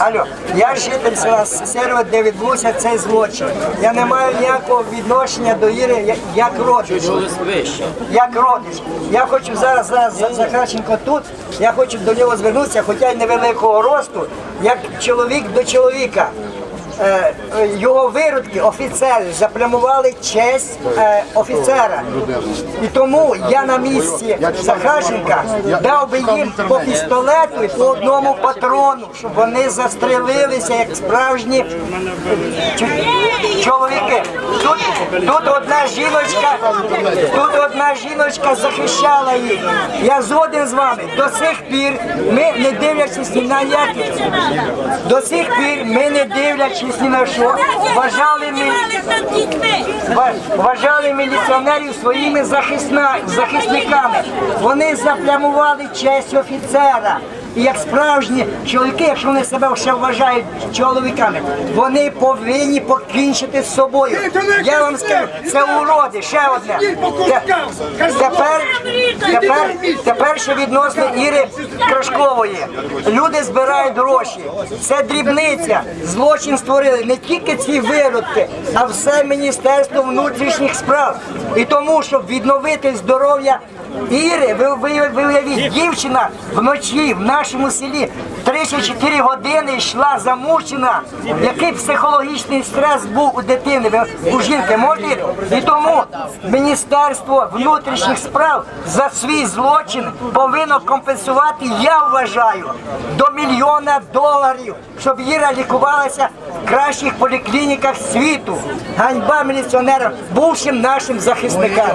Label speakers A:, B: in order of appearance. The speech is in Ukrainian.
A: Алло, я житель села Сесерова, де відбувся цей злочин. Я не маю ніякого відношення до Іри як родич. Як родич. Я хочу зараз, зараз За- Захарченко тут, я хочу до нього звернутися, хоча й невеликого росту, як чоловік до чоловіка. Е, Його виродки, офіцери, заплямували честь е, офіцера. І тому я на місці Захарченка дав би їм по пістолету і по одному патрону, щоб вони застрелилися як справжні чоловіки. Тут, тут одна жіночка, тут одна жіночка захищала їх. Я згоден з вами. До сих пір ми не дивлячись ні на які. До сих пір ми не дивлячись на що. Вважали ми. Ва- Вважали міліціонерів своїми захисниками. Вони заплямували честь офіцера. І як справжні чоловіки, якщо вони себе ще вважають чоловіками, вони повинні покінчити з собою. Я вам скажу, це уроди, ще одне. Тепер, тепер, тепер ще відносно Іри Крашкової. Люди збирають гроші. Це дрібниця. Злочин створили не тільки ці виродки, а все Міністерство внутрішніх справ. І тому, щоб відновити здоров'я Іри, ви, ви, ви уявіть, дівчина вночі в нашому селі 3-4 години йшла замучена. Який психологічний стрес був у дитини, у жінки, можете? І тому Міністерство внутрішніх справ за свій злочин повинно компенсувати, я вважаю, до мільйона доларів, щоб Іра лікувалася в кращих поліклініках світу. Ганьба міліціонерам, бувшим нашим захисникам.